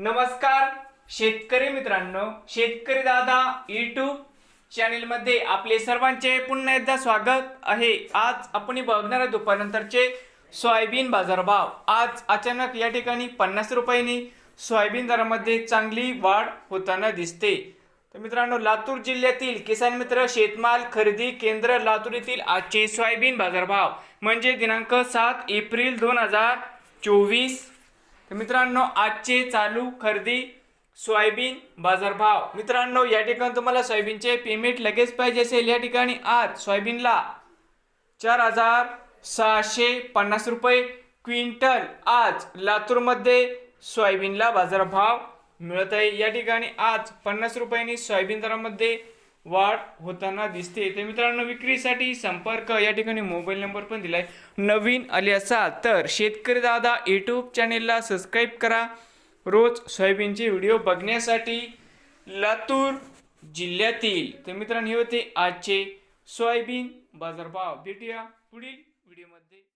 नमस्कार शेतकरी मित्रांनो शेतकरी दादा युट्यूब चॅनेलमध्ये आपले सर्वांचे पुन्हा एकदा स्वागत आहे. आज आपण बघणार आहे दुपारनंतरचे सोयाबीन बाजारभाव. आज अचानक या ठिकाणी पन्नास रुपयांनी सोयाबीन दरामध्ये चांगली वाढ होताना दिसते. तर मित्रांनो लातूर जिल्ह्यातील किसान मित्र शेतमाल खरेदी केंद्र लातूर येथील आजचे सोयाबीन बाजारभाव. म्हणजे दिनांक सात एप्रिल दोन हजार चोवीस तर मित्रांनो आजचे चालू खरेदी सोयाबीन बाजारभाव. मित्रांनो या ठिकाणी तुम्हाला सोयाबीनचे पेमेंट लगेच पाहिजे असेल. या ठिकाणी आज सोयाबीनला चार हजार सहाशे पन्नास रुपये क्विंटल आज लातूरमध्ये सोयाबीनला बाजारभाव मिळत आहे. या ठिकाणी आज पन्नास रुपयांनी सोयाबीन दरामध्ये वाढ होताना दिसते. तर मित्रांनो विक्रीसाठी संपर्क या ठिकाणी मोबाईल नंबर पण दिलाय. नवीन आले असाल तर शेतकरी दादा यूट्यूब चॅनेलला सबस्क्राईब करा. रोज सोयाबीनचे व्हिडिओ बघण्यासाठी लातूर जिल्ह्यातील. तर मित्रांनो हे होते आजचे सोयाबीन बाजारभाव. भेटूया पुढील व्हिडिओमध्ये.